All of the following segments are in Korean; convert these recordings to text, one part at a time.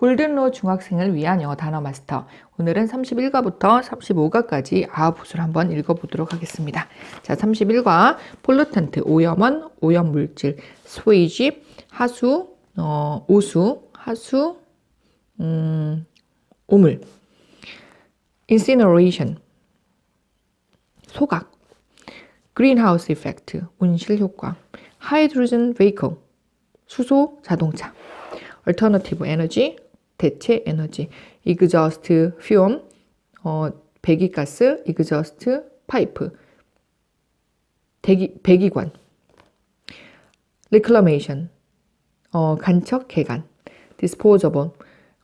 골든로 중학생을 위한 영어 단어 마스터. 오늘은 31과부터 35과까지 아웃풋을 한번 읽어보도록 하겠습니다. 자, 31과 폴루탄트, 오염원, 오염물질, 스웨이지, 하수, 어, 오수, 하수, 음, 오물, incineration, 소각, greenhouse 온실 효과, hydrogen 수소 자동차, alternative 대체 에너지, exhaust fume, 어, 배기가스, exhaust 파이프, 대기, 배기관, reclamation, 어, 간척 개간, disposable,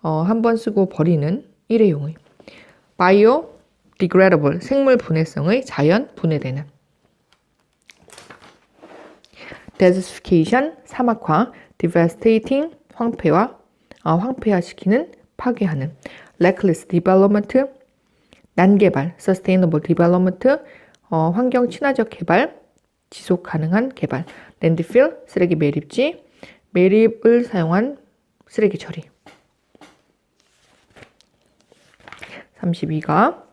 어, 한 번 쓰고 버리는 일회용의, biodegradable, 생물 분해성의 자연 분해되는, desertification, 사막화, devastating, 황폐화, 어, 황폐화시키는, 파괴하는, reckless development, 난개발, sustainable development, 어, 환경 친화적 개발, 지속 가능한 개발, landfill, 쓰레기 매립지, 매립을 사용한 쓰레기 처리. 32가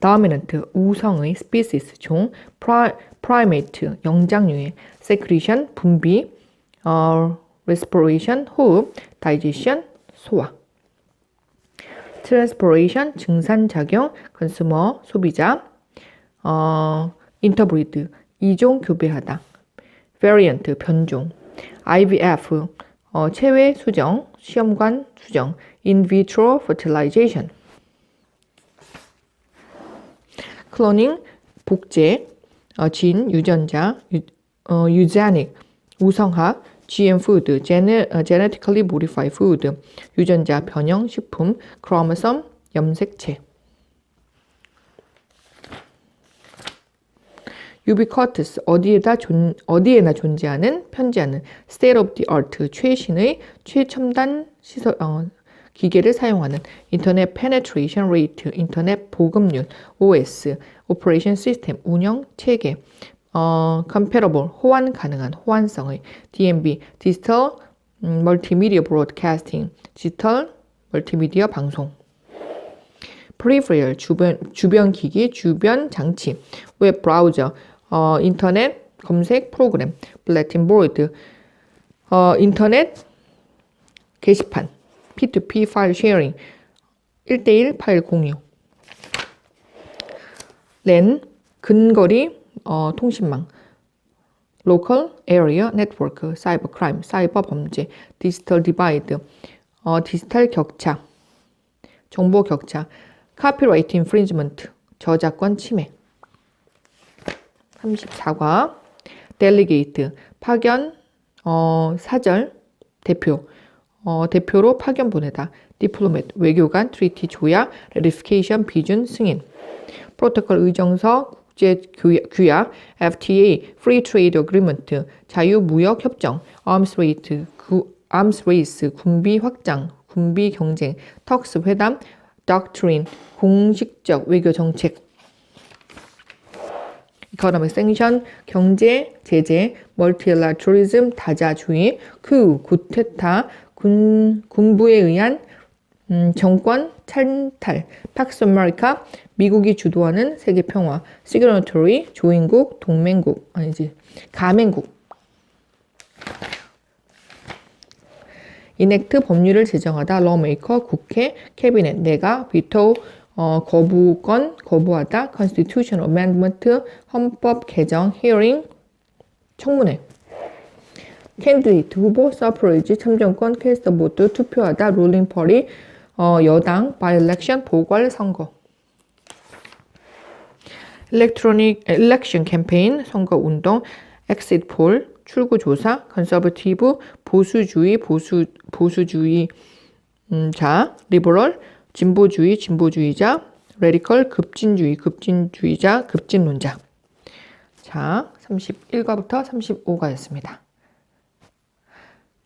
dominant, 우성의 species, 종, pri- primate, 영장류의 secretion, 분비, 어, respiration, 호흡, digestion, 소화. transpiration, 증산 작용, consumer, 소비자, 어, interbreed, 이종 교배하다. variant, 변종. IVF, 어, 체외 수정, 시험관 수정. in vitro fertilization. 클로닝, 복제, 어, 진, 유전자, 유, 어, 유제닉, 우성학, GM food, gene, 어, genetically modified food, 유전자 변형 식품, chromosome, 염색체. ubiquitous, 어디에다 존, 어디에나 존재하는, 편지하는, state of the art, 최신의, 최첨단 시설, 어, 기계를 사용하는, 인터넷 penetration rate, 인터넷 보급률, OS, operation system, 운영 체계, 어, comparable, 호환 가능한, 호환성의, DMB, digital 음, multimedia broadcasting, 디지털 멀티미디어 방송. peripheral, 주변, 주변 기기, 주변 장치, 웹 브라우저, 어, 인터넷 검색 프로그램, bulletin board, 어, 인터넷 게시판, P2P 파일 쉐어링, 1대1 파일 공유. 랜, 근거리 어, 통신망. local area network, cyber crime, 사이버 범죄, digital divide, 어, 디지털 격차, 정보 격차, copyright infringement, 저작권 침해. 34과 delegate, 파견, 어, 사절, 대표, 어, 대표로 파견 보내다. diplomat, 외교관, treaty, 조약, ratification, 비준, 승인. 프로토콜 의정서, 국제 규약, FTA, Free Trade Agreement, 자유무역 협정, Arms Race, 구, Arms Race, 군비 확장, 군비 경쟁, 턱스 회담, Doctrine, 공식적 외교 정책. Economic Sanction, 경제 제재, Multilateralism, 다자주의, coup, 구테타, 군, 군부에 의한 음, 정권 찬탈, 팍스 아메리카, 미국이 주도하는 세계 평화, 시그너토리, 조인국, 동맹국, 아니지, 가맹국. 이넥트 법률을 제정하다, 러메이커, 국회, 캐비넷, 내가, 비토, 어, 거부권, 거부하다, constitutional 헌법 개정, hearing, 청문회. 캔디데이트 후보, 서프레이지, 참정권, 캐스터 모두 투표하다, 룰링 퍼리, 어, 여당, 바이 엘렉션, 보궐 선거. 일렉트로닉 일렉션 캠페인, 선거 운동, 엑시트 폴, 출구 조사, 컨서버티브, 보수주의, 보수 보수주의 음, 자, 리버럴, 진보주의, 진보주의자, 레디컬, 급진주의, 급진주의자, 급진론자. 자, 31과부터 35과였습니다.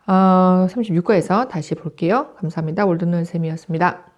어, 36과에서 다시 볼게요. 감사합니다. 월드논 쌤이었습니다.